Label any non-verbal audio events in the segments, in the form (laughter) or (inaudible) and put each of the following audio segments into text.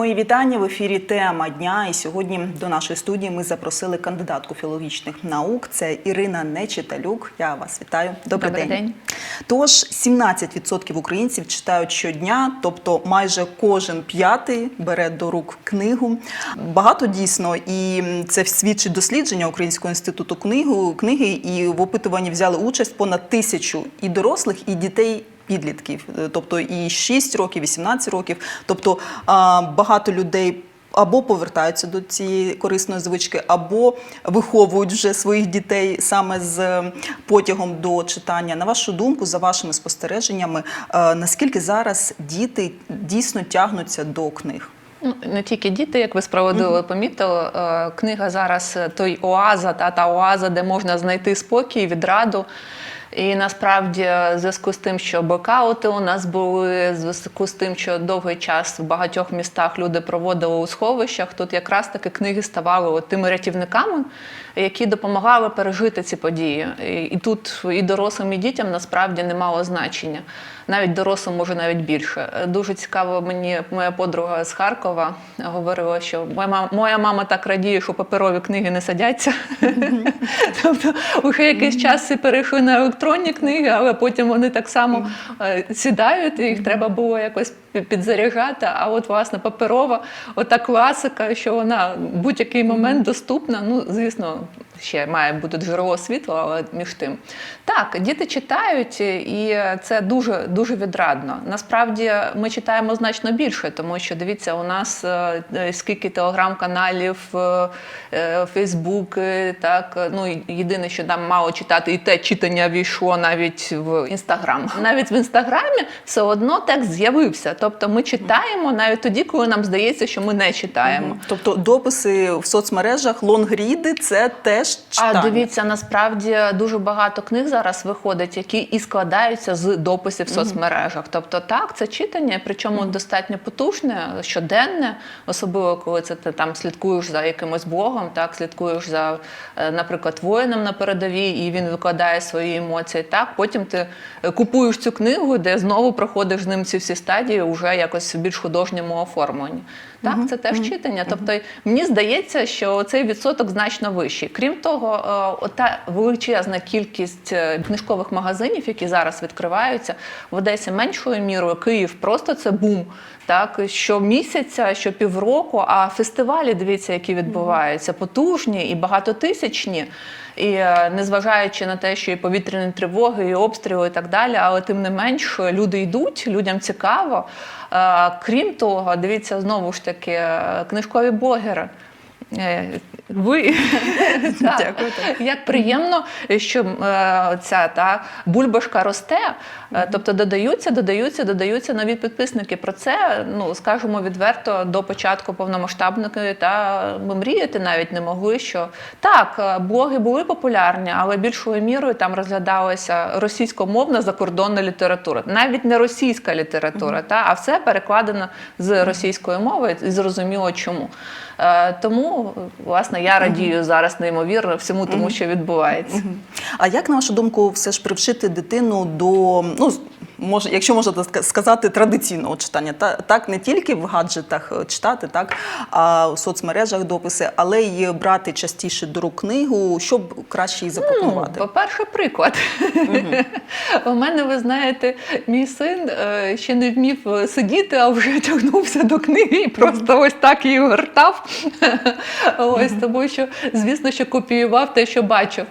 Мої вітання в ефірі Тема дня. І сьогодні до нашої студії ми запросили кандидатку філологічних наук. Це Ірина Нечиталюк. Я вас вітаю. Добрий, Добрий день. Тож 17% українців читають щодня, тобто майже кожен п'ятий бере до рук книгу. Багато дійсно, і це свідчить дослідження Українського інституту книгу книги. І в опитуванні взяли участь понад тисячу і дорослих, і дітей. Підлітків, Е, тобто і 6 років, і 17 років. Тобто багато людей або повертаються до цієї корисної звички, або виховують вже своїх дітей саме з е, потягом до читання. На вашу думку, за вашими спостереженнями, е, наскільки зараз діти дійсно тягнуться до книг? Ну, Не тільки діти, як ви справедливо помітили, книга зараз той оаза, та, та оаза, де можна знайти спокій, відраду. І насправді, в зв'язку з тим, що бокаути у нас були, в зв'язку з тим, що довгий час в багатьох містах люди проводили у сховищах, тут якраз таки книги ставали тими рятівниками, які допомагали пережити ці події. І, тут і дорослим, і дітям насправді не мало значення. Навіть дорослим може навіть більше. Дуже цікаво мені моя подруга з Харкова говорила, що моя мама, моя мама так радіє, що паперові книги не садяться. (laughs) Тобто, вже якийсь час перейшли на електронні книги, але потім вони так само е, сідають, і їх треба було якось пі- підзаряджати. А от власне паперова, ота класика, що вона в будь-який момент доступна. Ну, звісно, ще має бути джерело світла, але між тим. Так, діти читають, і це дуже дуже відрадно. Насправді ми читаємо значно більше, тому що дивіться, у нас е, е, скільки телеграм-каналів, е, е, Фейсбуки, так е, ну єдине, що нам мало читати, і те читання війшло навіть в інстаграм. (laughs) Навіть в інстаграмі все одно текст з'явився. Тобто ми читаємо навіть тоді, коли нам здається, що ми не читаємо. Тобто дописи в соцмережах, лонгріди це теж читання. А дивіться, насправді дуже багато книг зараз виходить, які і складаються з дописів в соцмережах. Тобто, так, це читання, причому достатньо потужне, щоденне, особливо коли це ти там слідкуєш за якимось блогом, так слідкуєш за, е, наприклад, воїном на передовій, і він викладає свої емоції. Так, потім ти е, купуєш цю книгу, де знову проходиш з ним ці всі стадії, вже якось в більш художньому оформленні. Так, це теж читання. Тобто мені здається, що цей відсоток значно вищий. Крім того, та ота величезна кількість е, книжкових магазинів, які зараз відкриваються в Одесі меншою мірою, Київ просто це бум. Так, щомісяця, щопівроку, а фестивалі, дивіться, які відбуваються, потужні і багатотисячні. І е, незважаючи на те, що і повітряні тривоги, і обстріли, і так далі, але тим не менш люди йдуть, людям цікаво. Е, Крім того, дивіться знову ж таки е, книжкові блогери. Е, Ви (laughs) (laughs) Так. Дякую, як приємно, що е, ця та бульбашка росте, Е, тобто додаються, додаються, додаються нові підписники. Про це ну скажемо відверто до початку повномасштабної та ми мріяти навіть не могли. Що так, блоги були популярні, але більшою мірою там розглядалася російськомовна закордонна література, навіть не російська література, та а все перекладено з російської мови і зрозуміло чому. Е, Тому, власне, я радію зараз неймовірно всьому тому, що відбувається. А як на вашу думку, все ж привчити дитину до ну може, якщо можна сказати, традиційного читання, та так не тільки в гаджетах е, читати, так а в соцмережах дописи, але й брати частіше до рук книгу, щоб краще її запропонувати. Ну, по-перше, приклад. У мене, ви знаєте, мій син е, ще не вмів е, сидіти, а вже тягнувся до книги і просто ось так її гортав. Ось тому що, звісно, що копіював те, що бачив.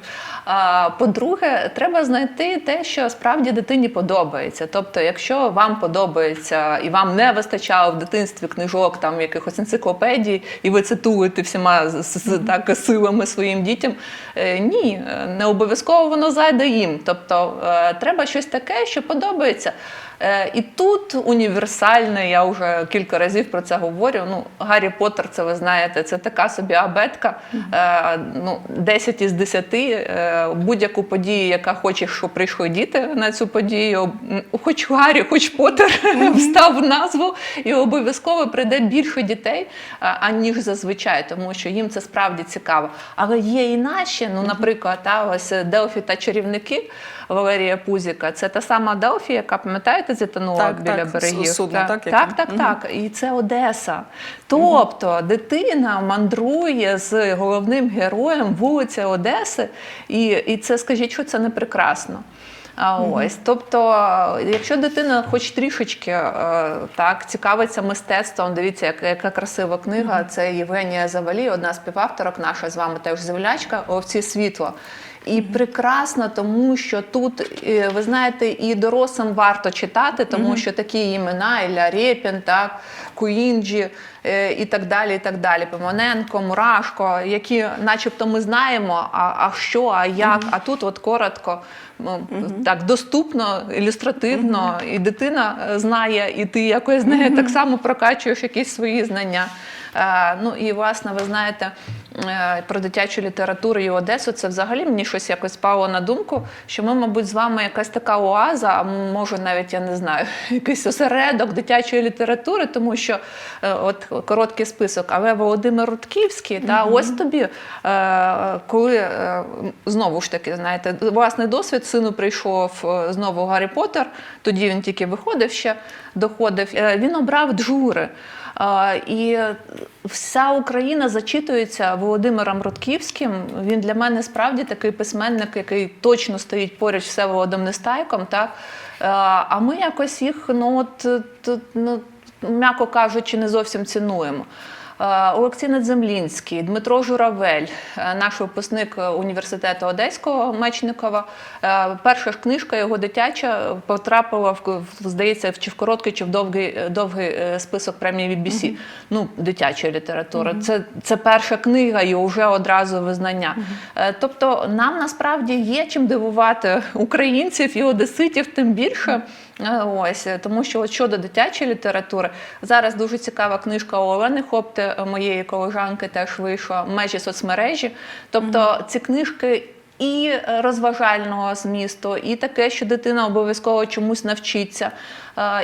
А по-друге, треба знайти те, що справді дитині подобається. Тобто, якщо вам подобається і вам не вистачало в дитинстві книжок, там якихось енциклопедій, і ви цитуєте всіма з, так силами своїм дітям, е, ні, не обов'язково воно зайде їм. Тобто е, треба щось таке, що подобається. Е, І тут універсальне, я вже кілька разів про це говорю. Ну, Гаррі Поттер, це ви знаєте, це така собі абетка. Е, ну, 10 із 10. Е, будь-яку подію, яка хоче, щоб прийшли діти на цю подію, хоч Гаррі, хоч Поттер (laughs) встав в назву, і обов'язково прийде більше дітей, аніж зазвичай, тому що їм це справді цікаво. Але є і наші, ну, наприклад, та, ось Делфі та чарівники Валерія Пузіка. Це та сама Делфі, яка пам'ятаєте, пам'ятаєте, зітонуло Так, біля так, берегів? судно, так, яке? так, так, так. І це Одеса. Тобто дитина мандрує з головним героєм вулиця Одеси, і, і це скажіть, що це не прекрасно. А ось, тобто, якщо дитина хоч трішечки е, так цікавиться мистецтвом, дивіться, яка, яка красива книга. Це Євгенія Завалій, одна з співавторок, наша з вами теж землячка, овці світло. І прекрасно, тому що тут е, ви знаєте, і дорослим варто читати, тому що такі імена Ілля Рєпін, так Куінджі е, і так далі. і так далі. Пимоненко, Мурашко, які, начебто, ми знаємо, а, а що, а як. А тут, от коротко, так доступно, ілюстративно, і дитина е, знає, і ти якось з нею так само прокачуєш якісь свої знання. Е, ну і власне, ви знаєте, е, про дитячу літературу і Одесу, це взагалі мені щось якось спало на думку, що ми, мабуть, з вами якась така оаза, а може навіть я не знаю, (laughs) якийсь осередок дитячої літератури, тому що е, от короткий список, але Володимир Рудківський, та ось тобі, коли знову ж таки, знаєте, власний досвід сину прийшов знову Гаррі Поттер, тоді він тільки виходив ще, доходив. Він обрав джури. І вся Україна зачитується Володимиром Рудківським. Він для мене справді такий письменник, який точно стоїть поруч з Всеволодом Нестайком. Так? А ми якось їх, ну от ну, м'яко кажучи, не зовсім цінуємо. Е, Олексій Надземлінський, Дмитро Журавель, е, наш випускник університету Одеського Мечникова. Е, Перша ж книжка його дитяча потрапила в здається, в чи в короткий, чи в довгий, довгий список премії BBC. Ну, дитяча література. Це, це перша книга і вже одразу визнання. Е, Тобто, нам насправді є чим дивувати українців і одеситів, тим більше. Е, Ось е, тому, що от щодо дитячої літератури, зараз дуже цікава книжка Олени Хопти, е, моєї колежанки, теж вийшла межі соцмережі. Тобто ці книжки. І розважального змісту, і таке, що дитина обов'язково чомусь навчиться.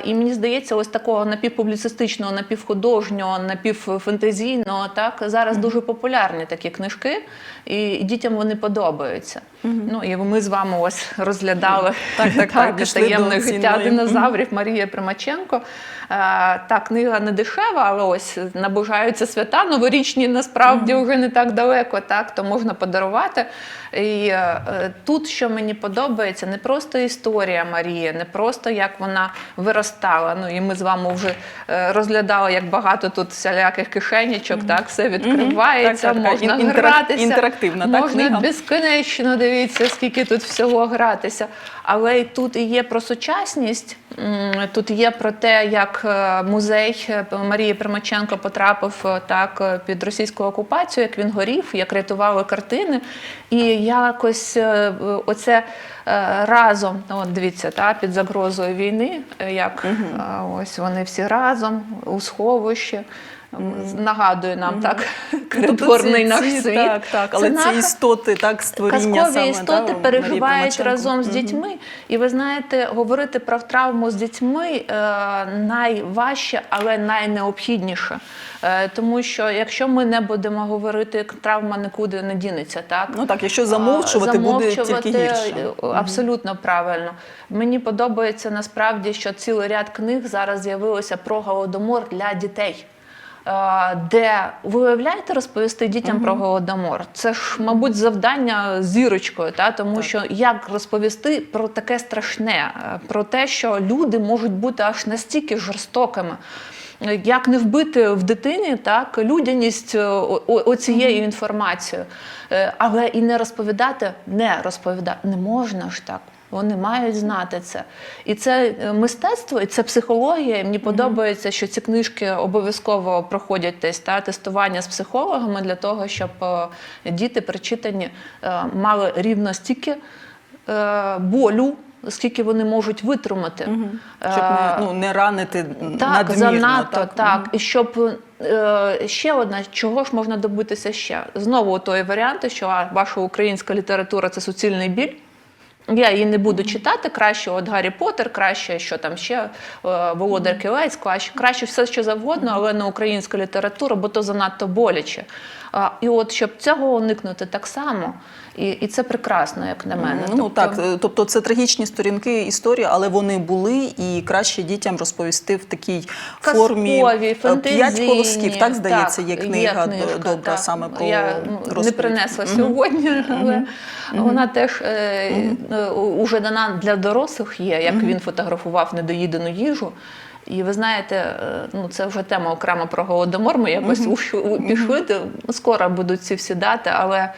І мені здається, ось такого напівпубліцистичного, напівхудожнього, напівфантазійного, так зараз дуже популярні такі книжки, і дітям вони подобаються. Ну і ми з вами ось розглядали (laughs) Так, таємне життя динозаврів Марія Примаченко. Та книга не дешева, але ось наближаються свята. Новорічні насправді вже не так далеко, так то можна подарувати. І е, тут, що мені подобається, не просто історія Марії, не просто як вона виростала. Ну і ми з вами вже е, розглядали, як багато тут всіляких кишенічок, так все відкривається, Так, так, так. можна Ін- інтерак- гратися. інтерактивна, так, книга? безконечно дивіться, скільки тут всього гратися. Але і тут і є про сучасність, тут є про те, як е, музей е, Марії Примаченко потрапив е, так під російську окупацію, як він горів, як рятували картини. І якось оце разом, от дивіться, та, під загрозою війни, як угу. ось вони всі разом у сховищі. Нагадує нам так критворний наш ці- світ. Так, так, але це, наша- істоти, так, створіння Казкові саме, істоти да, переживають разом з дітьми. І ви знаєте, говорити про травму з дітьми е, найважче, але найнеобхідніше. Е, тому що якщо ми не будемо говорити, травма нікуди не дінеться. Так? Ну так, якщо замовчувати, буде тільки гірше. е, Абсолютно правильно. Мені подобається насправді, що цілий ряд книг зараз з'явилося про голодомор для дітей. Е, Де ви уявляєте розповісти дітям про голодомор? Це ж, мабуть, завдання зірочкою, та тому що як розповісти про таке страшне, е, про те, що люди можуть бути аж настільки жорстокими. Як не вбити в дитині так людяність е, оцією інформацією, але і не розповідати, не розповідати не можна ж так. Вони мають знати це. І це е, мистецтво, і це психологія. І Мені подобається, що ці книжки обов'язково проходять десь та тестування з психологами для того, щоб е, діти причитані е, мали рівно стільки болю, скільки вони можуть витримати. Щоб Е, не, ну, не ранити так, надмірно. занадто, так. І щоб е, ще одна, чого ж можна добитися ще? Знову той варіант, що ваша українська література це суцільний біль. Я її не буду читати краще, от Гаррі Поттер, краще, що там ще е, Володар Кілець, краще, краще все, що завгодно, але не українська література, бо то занадто боляче. І от щоб цього уникнути так само, і, і це прекрасно, як на мене. Ну Тобто- так, е, тобто це трагічні сторінки історії, але вони були, і краще дітям розповісти в такій формі Казкові, Е, фантазійні. п'ять колосків. Так здається, є книга, книжка, добра так. саме про Я ну, не принесла сьогодні, але вона теж е, е, уже дана для дорослих є, як він фотографував недоїдену їжу. І ви знаєте, е, ну це вже тема окремо про голодомор. Ми якось уш- у- пішли. Скоро будуть ці всі дати, але е,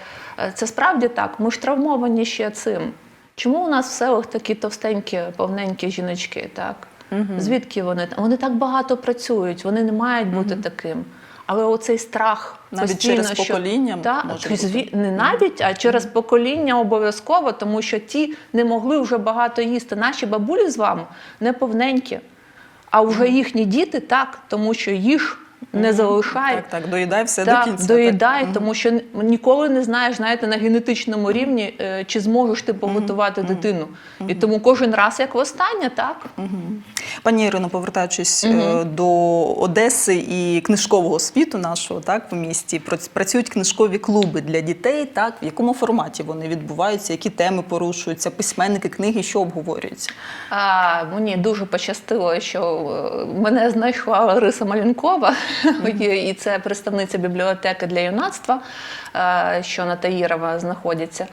це справді так. Ми ж травмовані ще цим. Чому у нас в селах такі товстенькі, повненькі жіночки? Так звідки вони вони так багато працюють? Вони не мають бути таким. Але оцей страх Навіть постійно, через що- покоління Та, може зві- не навіть, а через покоління обов'язково, тому що ті не могли вже багато їсти. Наші бабулі з вами не повненькі, а вже їхні діти так, тому що їх не залишають. Так, так, доїдай все Так, до кінця. доїдай, тому що ніколи не знаєш, знаєте, на генетичному рівні, е, чи зможеш ти поготувати дитину. І тому кожен раз, як востаннє, так? Пані Ірино, повертаючись е, до Одеси і книжкового світу нашого, так в місті прац- працюють книжкові клуби для дітей. Так в якому форматі вони відбуваються, які теми порушуються, письменники, книги, що обговорюється? А, мені дуже пощастило, що е, мене знайшла Лариса Малінкова, і це представниця бібліотеки для юнацтва, е, що на Таїрова знаходиться.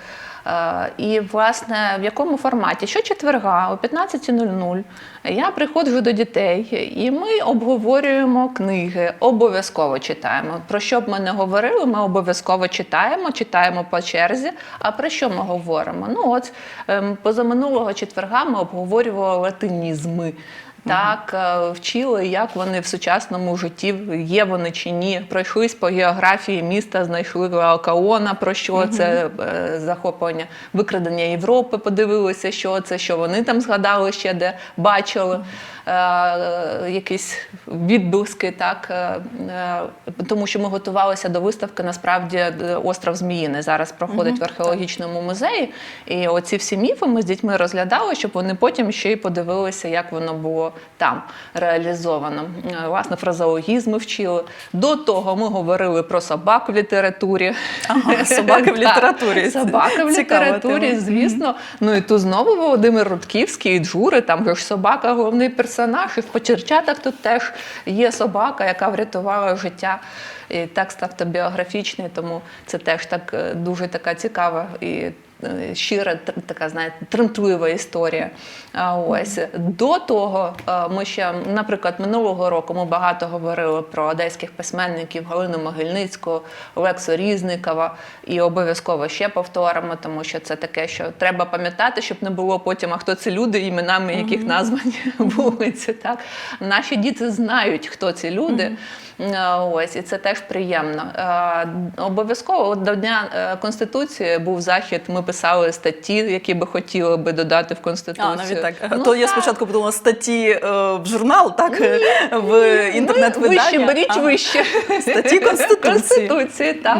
Е, І, власне, в якому форматі? Щочетверга о 15.00 я приходжу до дітей, і ми обговорюємо книги, обов'язково читаємо. Про що б ми не говорили, ми обов'язково читаємо, читаємо по черзі. А про що ми говоримо? Ну, от ем, позаминулого четверга ми обговорювали латинізми. Так, е, вчили, як вони в сучасному житті є вони чи ні. Пройшлись по географії міста, знайшли Лаокаона, про що це е, захоплення, викрадення Європи, подивилися, що це, що вони там згадали ще, де бачили е, якісь відблиски, так тому що ми готувалися до виставки. Насправді остров Зміїни зараз проходить в археологічному музеї. І оці всі міфи ми з дітьми розглядали, щоб вони потім ще й подивилися, як воно було там реалізовано. Е, Власне, фразеологізми вчили. До того ми говорили про собак в літературі. Ага, (laughs) собаки в літературі. Собака в літературі, звісно. Ну і тут знову Володимир Рудківський, і Джури, там же ж собака головний персонаж. І в Почерчатах тут теж є собака, яка врятувала життя. І текст автобіографічний, тому це теж так е, дуже така цікава і щира, така, знаєте, тремтлива історія. А ось до того ми ще, наприклад, минулого року ми багато говорили про одеських письменників Галину Могильницьку, Олексу Різникова, і обов'язково ще повторимо, тому що це таке, що треба пам'ятати, щоб не було потім, а хто ці люди, іменами яких названі (laughs) вулиці. Так наші діти знають, хто ці люди. Е, Ось і це теж приємно. Е, Обов'язково до дня е, конституції був захід. Ми писали статті, які би хотіли би додати в конституцію. А, навіть так. Ну, То я спочатку подумала статті в журнал, так, в інтернет-видання. Вище, беріть Ага. вище. Статті Конституції. Конституції, так.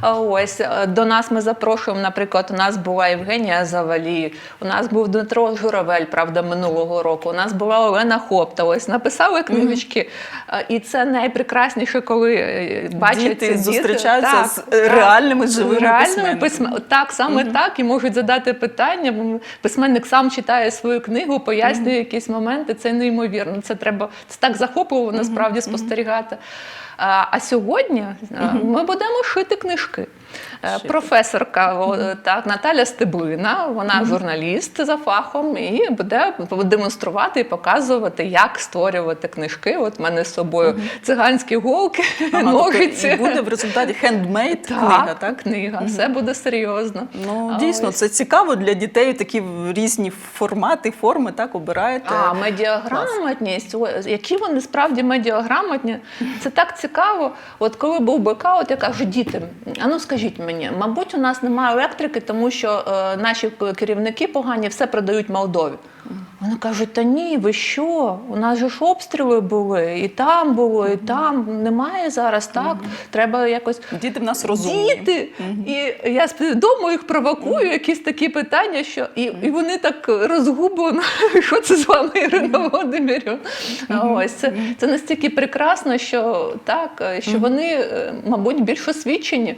А Ось е, до нас ми запрошуємо, наприклад, у нас була Євгенія Завалій, у нас був Дмитро Журавель, правда, минулого року. У нас була Олена Хопта. Ось написали книжечки. Е, І це найпрекрасніше, коли бачать бачаться Діти зустрічаються Так, з, е, так. реальними живими Реальними письменниками. письмен- Так, саме так, і можуть задати питання. Письменник сам читає свою книгу, пояснює якісь моменти. Це неймовірно. Це треба це так захопливо насправді спостерігати. А, а сьогодні угу. ми будемо шити книжки. Е. Професорка е, так, Наталя Стеблина, вона журналіст за фахом, і буде демонструвати і показувати, як створювати книжки. От в мене з собою циганські голки, Ага, (laughs) тобто ножиці. і буде в результаті хендмейд книга, так? книга. Все буде серйозно. Ну, дійсно, це цікаво для дітей, такі різні формати, форми, так, обираєте. А, медіаграмотність, які вони справді медіаграмотні. Це так цікаво. От коли був бекаут, я кажу, діти, а ну скажіть мені, мабуть, у нас немає електрики, тому що е, наші керівники погані все продають Молдові. Вони кажуть, та ні, ви що? У нас же ж обстріли були, і там було, і там немає зараз. Так треба якось Діти в нас розумні. діти. І я вдома їх провокую, якісь такі питання, що і, і вони так розгублено. (laughs) Що це з вами, Ірина Володимирівна? Ось це, це настільки прекрасно, що так, що вони, е, мабуть, більш освічені.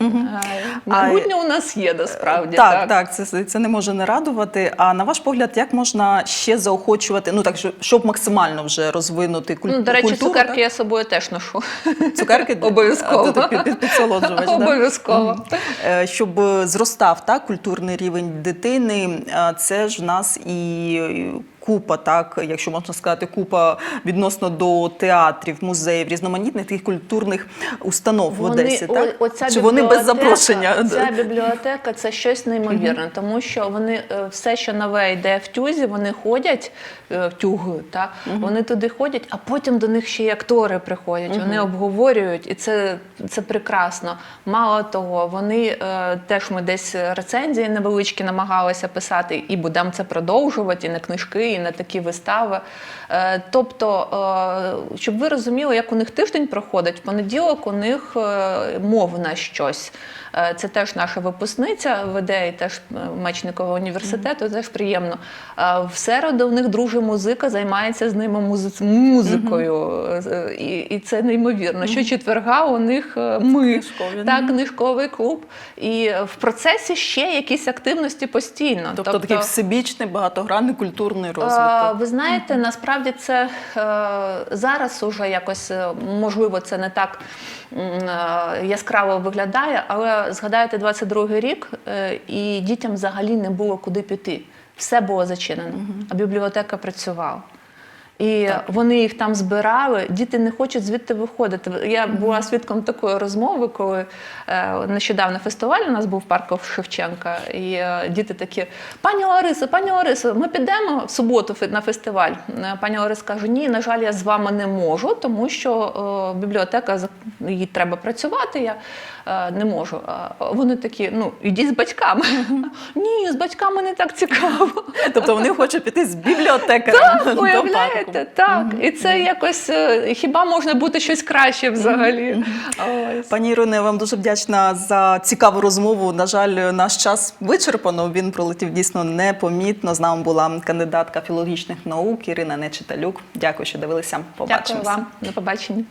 Е, Майбутнє у нас є насправді. так, так, це, це не може не радувати. А на ваш погляд, як можна ще заохочувати, ну так, щоб- максимально вже розвинути куль... Ну, до речі, культуру? цукерки я з собою теж ношу. (laughs) цукерки (laughs) Обов'язково. А, підсолоджувач. (laughs) Обов'язково. Е, щоб зростав так, культурний рівень дитини, це ж в нас і купа, так, якщо можна сказати, купа відносно до театрів, музеїв, різноманітних таких культурних установ в Одесі. о- Так? оця Чи вони без запрошення? Ця бібліотека це щось неймовірне, тому що вони е, все, що нове йде в тюзі, вони ходять е, в тюги, та вони туди ходять, а потім до них ще й актори приходять. Вони обговорюють, і це, це прекрасно. Мало того, вони е, теж ми десь рецензії невеличкі намагалися писати, і будемо це продовжувати, і на книжки, і на такі вистави. Е, тобто, е, щоб ви розуміли, як у них тиждень проходить, в понеділок у них е, мовна щось. Це теж наша випускниця веде і теж Мечникова університету, теж приємно. В середу у них друже музика займається з ними музи- музикою. Е, І, і це неймовірно. Що четверга у них ми Книжкові, так, книжковий клуб. І в процесі ще якісь активності постійно. Тобто, такий всебічний, багатогранний культурний Е, розвиток. Ви знаєте, насправді це е, зараз уже якось е, можливо це не так е, яскраво виглядає, але згадайте 22-й рік, і дітям взагалі не було куди піти. Все було зачинено, а бібліотека працювала. І вони їх там збирали, діти не хочуть звідти виходити. Я була свідком такої розмови, коли е, нещодавно фестиваль у нас був парков Шевченка, і е, діти такі: пані Ларисо, пані Ларисо, ми підемо в суботу на фестиваль. Е, Пані Лариса каже: Ні, на жаль, я з вами не можу, тому що е, бібліотека їй треба працювати. Я не можу. Вони такі: ну ідіть з батьками. Ні, з батьками не так цікаво. Тобто вони хочуть піти з бібліотекарем до парку. Уявляєте, так. І це якось е, хіба можна бути щось краще взагалі? Пані Ірино, я вам дуже вдячна за цікаву розмову. На жаль, наш час вичерпано. Він пролетів дійсно непомітно. З нами була кандидатка філологічних наук Ірина Нечиталюк. Дякую, що дивилися. Дякую вам. До побачення.